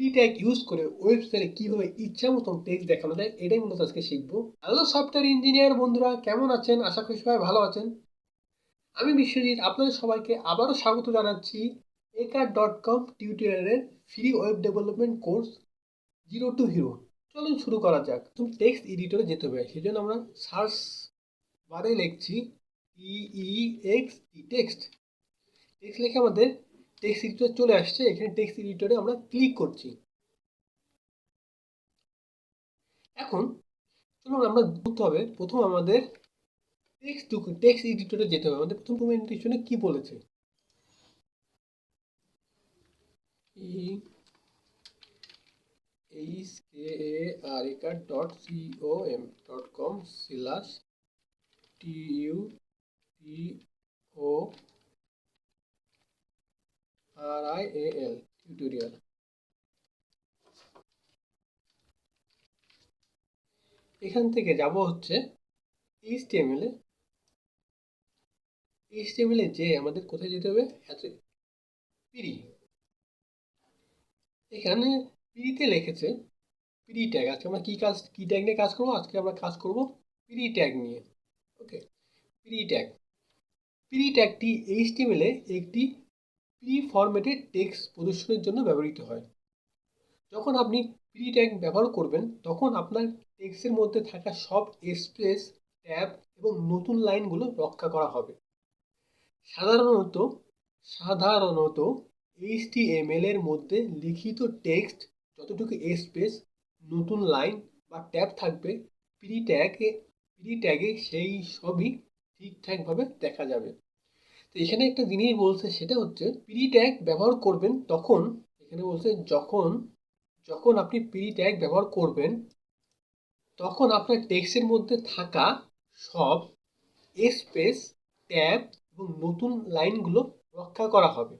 Free tag use করে ওয়েবসাইটে কীভাবে ইচ্ছা মতন টেক্সট দেখানো যায়, এটাই মূলত আজকে শিখব। হ্যালো সফটওয়্যার ইঞ্জিনিয়ার বন্ধুরা, কেমন আছেন? আশা করি সবাই ভালো আছেন। আমি বিশ্বজিৎ, আপনাদের সবাইকে আবারও স্বাগত জানাচ্ছি একার ডট কম টিউটোরিয়ালের free web development course zero to hero চলুন শুরু করা যাক। তুমি টেক্সট এডিটরে যেতে হবে সেই জন্য আমরা সার্চ বারে লিখছি ই এক্স টেক্সট টেক্সট লিখে আমাদের টেক্সট এডিটর চলে আসছে, এখানে টেক্সট এডিটরে আমরা ক্লিক করছি। এখন চলুন আমরা বুঝতে হবে, প্রথম আমাদের টেক্সট টেক্সট এডিটরে যেতে হবে। আমাদের প্রথম ডকুমেন্টেশনে কি বলেছে? H K A R dot co M dot com slash T U T O R I A L tutorial এখান থেকে যাব হচ্ছে এইচটিএমএল এ। এইচটিএমএল এ যে আমাদের কোথায় যেতে হবে? পিরি এখানে পিরিতে লিখেছে পিরি ট্যাগ আজকে আমরা কী কাজ, কী ট্যাগ নিয়ে কাজ করব? আজকে আমরা কাজ করব পিরি ট্যাগ নিয়ে। ওকে পিরি ট্যাগ পিরি ট্যাগটি এইচটিএমএল একটি প্রি ফরম্যাটেড টেক্সট প্রদর্শনের জন্য ব্যবহৃত হয়। যখন আপনি প্রি ট্যাগ ব্যবহার করবেন, তখন আপনার টেক্সটের মধ্যে থাকা সব স্পেস ট্যাব এবং নতুন লাইনগুলো রক্ষা করা হবে। সাধারণত সাধারণত এইচটিএমএল এর মধ্যে লিখিত টেক্সট যতটুকু স্পেস নতুন লাইন বা ট্যাব থাকবে প্রি ট্যাগে প্রি ট্যাগে সেই সবই ঠিকঠাকভাবে দেখা যাবে। তো এখানে একটা জিনিস বলছে, সেটা হচ্ছে প্রি ট্যাগ ব্যবহার করবেন তখন, এখানে বলছে যখন যখন আপনি প্রি ট্যাগ ব্যবহার করবেন, তখন আপনার টেক্সটের মধ্যে থাকা সব স্পেস ট্যাব এবং নতুন লাইনগুলো রক্ষা করা হবে।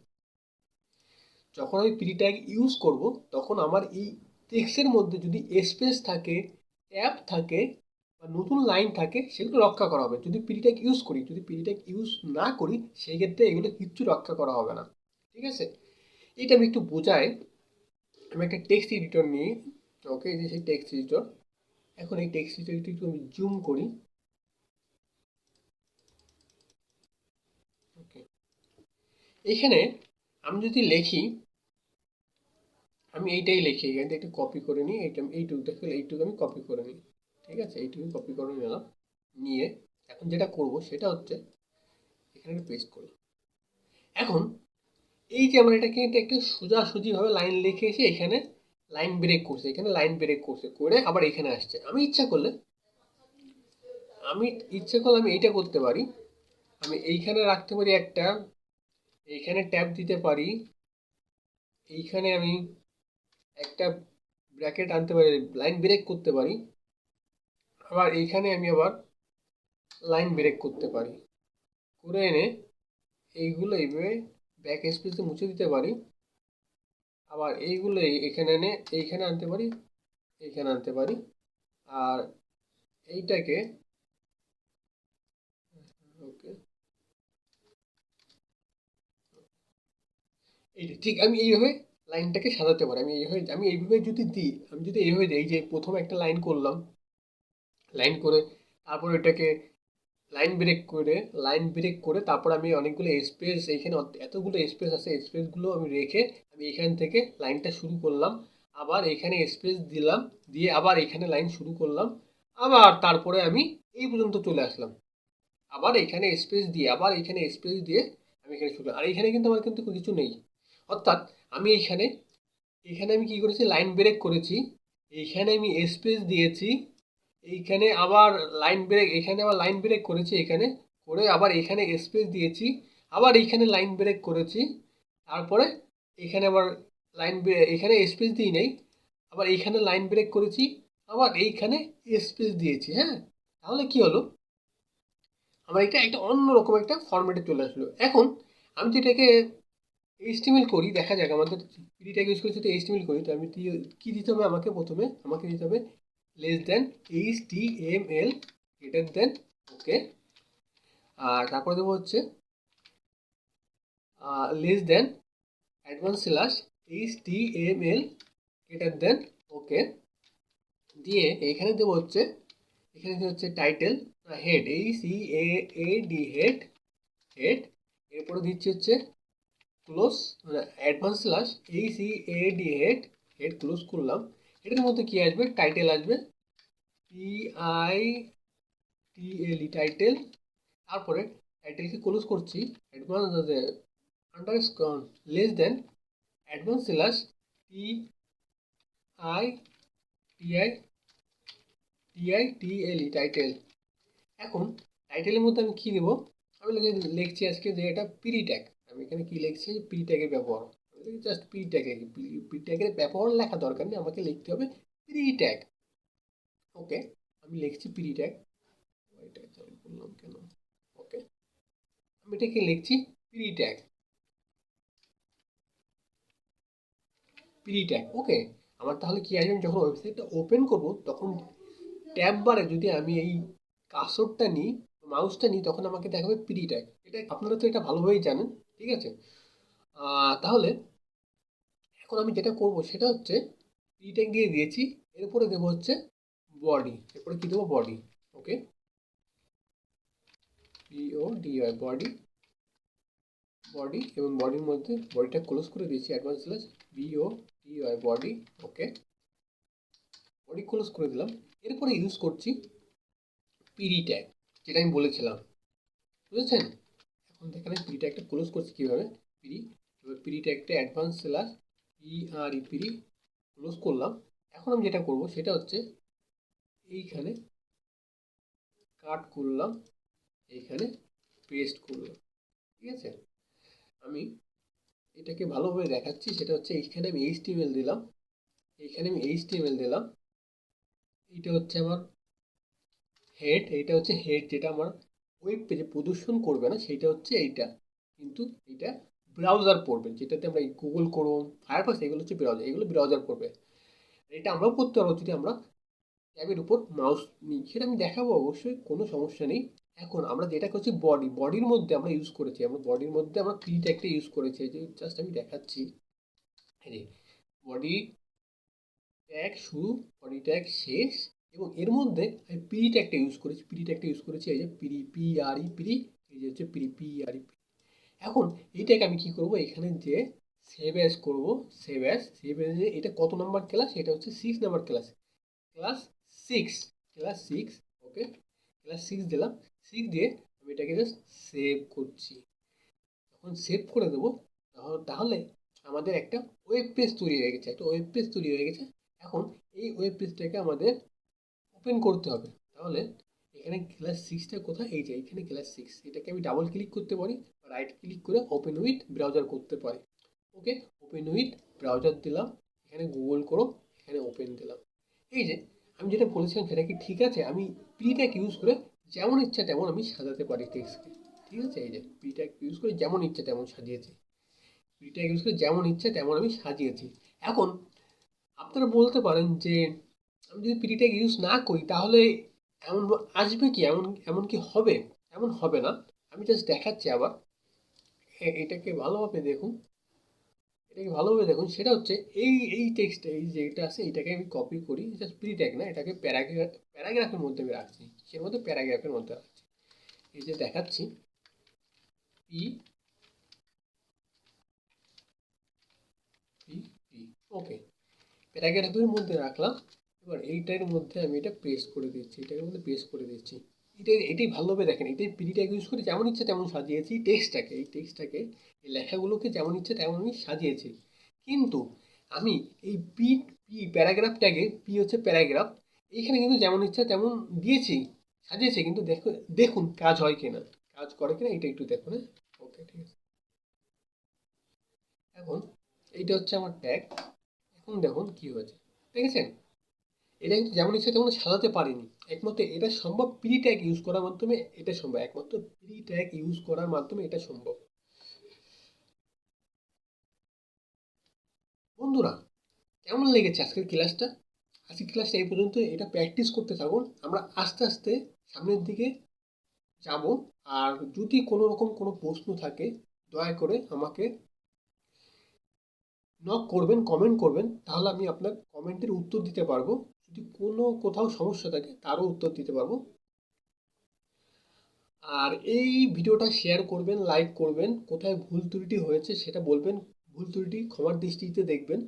যখন আমি প্রি ট্যাগ ইউজ করব, তখন আমার এই টেক্সটের মধ্যে যদি স্পেস থাকে ট্যাব থাকে বা নতুন লাইন থাকে সেগুলো রক্ষা করা হবে। যদি পিডিট্যাগ ইউজ করি, যদি পিডিট্যাগ ইউজ না করি, সেই ক্ষেত্রে এগুলো কিচ্ছু রক্ষা করা হবে না। ঠিক আছে? এটা আমি একটু বোঝাই। আমি একটা টেক্সট এডিটর নিই। ওকে যে সেই টেক্সট এডিটর এখন এই টেক্সট এডিটর একটু আমি জুম করি। ওকে এখানে আমি যদি লিখি, আমি এইটাই লিখি। এখান থেকে একটু কপি করে নিই। এইটা এইটুকু দেখে এইটুকু আমি কপি করে নিই। ঠিক আছে? এইটুকু কপি করে নিলাম। নিয়ে এখন যেটা করব সেটা হচ্ছে এখানে একটা পেস্ট করলাম এখন এই যে আমরা এটাকে একটা সোজাসুজিভাবে লাইন লিখে এসে এখানে লাইন ব্রেক করছে। এখানে লাইন ব্রেক করছে। করে আবার এখানে আসছে। আমি ইচ্ছা করলে, আমি ইচ্ছে করলে আমি এইটা করতে পারি। আমি এইখানে রাখতে পারি একটা, এইখানে ট্যাব দিতে পারি। এইখানে আমি একটা ব্র্যাকেট আনতে পারি লাইন ব্রেক করতে পারি। আবার এইখানে আমি আবার লাইন ব্রেক করতে পারি। করে এনে এইগুলো এইভাবে ব্যাক স্পেসে মুছে দিতে পারি। আবার এইগুলো এখানে এনে এইখানে আনতে পারি, এইখানে আনতে পারি। আর এইটাকে ওকে। এইটা ঠিক আমি এইভাবে লাইনটাকে সাজাতে পারি। আমি এইভাবে আমি এইভাবে যদি দিই, আমি যদি এইভাবে দিই যে প্রথম একটা লাইন করলাম লাইন করে তারপর এটাকে লাইন ব্রেক করে লাইন ব্রেক করে তারপর আমি অনেকগুলো স্পেস এইখানে এতগুলো স্পেস আছে স্পেসগুলো আমি রেখে আমি এখান থেকে লাইনটা শুরু করলাম। আবার এখানে স্পেস দিলাম, দিয়ে আবার এখানে লাইন শুরু করলাম। আবার তারপরে আমি এই পর্যন্ত চলে আসলাম। আবার এখানে স্পেস দিয়ে, আবার এখানে স্পেস দিয়ে আমি এখানে শুরু আর এখানে কিন্তু আমার কিন্তু কিছু নেই। অর্থাৎ আমি এখানে এখানে আমি কি করেছি? লাইন ব্রেক করেছি। এইখানে আমি স্পেস দিয়েছি। এইখানে আবার লাইন ব্রেক এখানে আবার লাইন ব্রেক করেছি এখানে। করে আবার এখানে স্পেস দিয়েছি, আবার এইখানে লাইন ব্রেক করেছি। তারপরে এখানে আবার লাইন এখানে স্পেস দিই নেই। আবার এইখানে লাইন ব্রেক করেছি, আবার এইখানে স্পেস দিয়েছি হ্যাঁ? তাহলে কি হলো? আমার এটা একটা অন্যরকম একটা ফর্মেটে চলে আসলো। এখন আমি যেটাকে এইচটিমেল করি, দেখা যাক আমাদের ইউজ করে যদি এইচটিমেল করি। তো আমি কী দিতে হবে আমাকে প্রথমে? আমাকে দিতে হবে less than H T M L greater than okay আর তারপরে দেবো হচ্ছে less than advance slash H T M L greater than okay দিয়ে এইখানে দেবো হচ্ছে, এখানে হচ্ছে টাইটেল হেড এই C A A D head head এরপরে দিচ্ছি হচ্ছে ক্লোজ মানে অ্যাডভান্স স্ল্যাশ এই C A D head head close করলাম। এটার মধ্যে কি আসবে? টাইটেল আসবে। P I T L E title তারপরে টাইটেলকে ক্লোজ করছি advance under less than advance slash T I T I T I T L E title এখন টাইটেলের মধ্যে আমি কী দেবো আমি লিখছি আজকে যে এটা পিরি ট্যাগ আমি এখানে কী লিখছি? পিরি ট্যাগের ব্যবহার। জাস্ট পিরি ট্যাগ পিরি ট্যাগের ব্যবহার লেখা দরকার নেই, আমাকে লিখতে হবে পিরি ট্যাগ ওকে? আমি লিখছি পিরি ট্যাগ এটা চালু করলাম কেন? ওকে? আমি এটাকে লিখছি পিরি ট্যাগ পিরি ট্যাগ ওকে? আমার তাহলে কি আসবে? যখন ওয়েবসাইটটা ওপেন করব, তখন ট্যাব বারে যদি আমি এই কাসরটা নিই, মাউসটা নিই, তখন আমাকে দেখাবে পিডি ট্যাগ এটা আপনারা তো এটা ভালোভাবেই জানেন, ঠিক আছে? তাহলে এখন আমি যেটা করব, সেটা হচ্ছে পিডি ট্যাগ দিয়ে দিয়েছি। এরপরে দেবো হচ্ছে বডি এরপরে কি দেবো? Body okay B O D I body body এবং বডির মধ্যে বডিটা ক্লোজ করে দিয়েছি advance slash B O D I body okay body close করে দিলাম। এরপরে ইউজ করছি পিডি ট্যাগ যেটা আমি বলেছিলাম। বুঝেছেন? এখন দেখেন পিডি ট্যাগটা ক্লোজ করছি কীভাবে? পিডি এবার PD ট্যাগটা advance slash E R E P D close করলাম। এখন আমি যেটা করব, সেটা হচ্ছে এইখানে কাট করলাম, এইখানে পেস্ট করলাম, ঠিক আছে? আমি এটাকে ভালোভাবে দেখাচ্ছি, সেটা হচ্ছে এইখানে আমি এইচটিএমএল দিলাম, এইখানে আমি এইচটিএমএল দিলাম, এইটা হচ্ছে আমার হেড এইটা হচ্ছে হেড যেটা আমার ওয়েব পেজে প্রদর্শন করবে না, সেইটা হচ্ছে এইটা, কিন্তু এটা ব্রাউজার পড়বে, যেটাতে আমরা গুগল করুন ফায়ারফক্স এগুলো হচ্ছে ব্রাউজার এগুলো ব্রাউজার পড়বে। এটা আমরাও করতে পারব, যদি আমরা ট্যাবের উপর মাউস নিই। সেটা আমি দেখাবো অবশ্যই, কোনো সমস্যা নেই। এখন আমরা যেটা করছি বডি বডির মধ্যে আমরা ইউজ করেছি। আমরা বডির মধ্যে আমরা ফ্রি ট্যাগটা ইউজ করেছি। যে জাস্ট আমি দেখাচ্ছি। এই বডি ট্যাগ শুরু বডি ট্যাগ শেষ, এবং এর মধ্যে আমি পিরি ট্যাগটা ইউজ করেছি। পিরি ট্যাগটা ইউজ করেছি, এই যে পিরি পি আর ই পিরি এই যে হচ্ছে পিরি পি আর ই এখন এইটাকে আমি কি করব? এখানে যে সেভ অ্যাজ করব সেভ অ্যাজ সেভ অ্যাজ এটা কত নাম্বার ক্লাস এটা হচ্ছে six number class class six class six okay class six দিলাম সিক্স দিয়ে আমি এটাকে জাস্ট সেভ করছি। যখন সেভ করে দেবো, তাহলে আমাদের একটা ওয়েব পেজ তৈরি হয়ে গেছে, একটা ওয়েব পেজ তৈরি হয়ে গেছে। এখন এই ওয়েব পেজটাকে আমাদের ওপেন করতে হবে। তাহলে এখানে ক্লাস সিক্সটা কোথায়? এই যে, এখানে ক্লাস সিক্স এটাকে আমি ডাবল ক্লিক করতে পারি রাইট ক্লিক করে ওপেন উইথ ব্রাউজার করতে পারি। ওকে ওপেন উইথ ব্রাউজার দিলাম, এখানে গুগল করো, এখানে ওপেন দিলাম। এই যে আমি যেটা বলেছিলাম সেটা কি ঠিক আছে? আমি প্রিট্যাগ ইউজ করে যেমন ইচ্ছা তেমন আমি সাজাতে পারি টেক্সটকে ঠিক আছে? এই যে প্রিট্যাগ ইউজ করে যেমন ইচ্ছা তেমন সাজিয়েছি। প্রিট্যাগ ইউজ করে যেমন ইচ্ছা তেমন আমি সাজিয়েছি। এখন আপনারা বলতে পারেন যে, আমি যদি প্রিট্যাগ ইউজ না করি তাহলে এমন আসবে কি? এমন এমন কি হবে? এমন হবে না। আমি জাস্ট দেখাচ্ছি আবার। এটাকে ভালোভাবে দেখুন। এটাকে ভালোভাবে দেখুন, সেটা হচ্ছে এই এই টেক্সট এই যেটা আছে, এটাকে আমি কপি করি জাস্ট প্রি ট্যাগ না, এটাকে প্যারাগ্রাফ প্যারাগ্রাফের মধ্যে আমি রাখছি সের মধ্যে প্যারাগ্রাফের মধ্যে রাখছি। এই যে দেখাচ্ছি পি ওকে প্যারাগ্রাফের মধ্যে রাখলাম, এবার এইটার মধ্যে আমি এটা পেস্ট করে দিচ্ছি, এটার মধ্যে পেস্ট করে দিচ্ছি। এটাই এটাই ভালোভাবে দেখেন, এটাই পি ট্যাগ ইউজ করে যেমন ইচ্ছে তেমন সাজিয়েছি টেক্সটটাকে এই টেক্সটটাকে এই লেখাগুলোকে যেমন ইচ্ছে তেমন আমি সাজিয়েছি। কিন্তু আমি এই পি পি প্যারাগ্রাফ ট্যাগে পি হচ্ছে প্যারাগ্রাফ এইখানে কিন্তু যেমন ইচ্ছা তেমন দিয়েছি, সাজিয়েছি, কিন্তু দেখো, দেখুন কাজ হয় কিনা, কাজ করে কিনা, এটা একটু দেখুন হ্যাঁ? ওকে ঠিক আছে। এখন এইটা হচ্ছে আমার ট্যাগ এখন দেখুন কি হয়েছে, দেখেছেন? এটা কিন্তু যেমন ইচ্ছা তেমন সাজাতে পারিনি। একমাত্র এটা সম্ভব প্রি ট্যাগ ইউজ করার মাধ্যমে এটা সম্ভব, একমাত্র প্রি ট্যাগ ইউজ করার মাধ্যমে এটা সম্ভব। বন্ধুরা, কেমন লেগেছে আজকের ক্লাসটা? আজকের ক্লাসটা এই পর্যন্ত, এটা প্র্যাকটিস করতে থাকুন, আমরা আস্তে আস্তে সামনের দিকে যাব, আর যদি কোনো রকম কোনো প্রশ্ন থাকে, দয়া করে আমাকে নক করবেন কমেন্ট করবেন, তাহলে আমি আপনার কমেন্টের উত্তর দিতে পারব। যদি কোনো কোথাও সমস্যা থাকে তারও উত্তর দিতে পারব। আর এই ভিডিওটা শেয়ার করবেন লাইক করবেন, কোথায় ভুল ত্রুটি হয়েছে সেটা বলবেন, ভুল ত্রুটি ক্ষমার দৃষ্টিতে দেখবেন।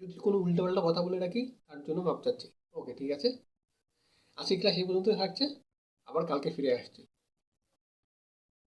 যদি কোনো উল্টোপাল্টা কথা বলে রাখি, তার জন্য মাপ চাচ্ছি। ওকে ঠিক আছে? আজকে ক্লাস এই পর্যন্ত থাকছে, আবার কালকে ফিরে আসছি।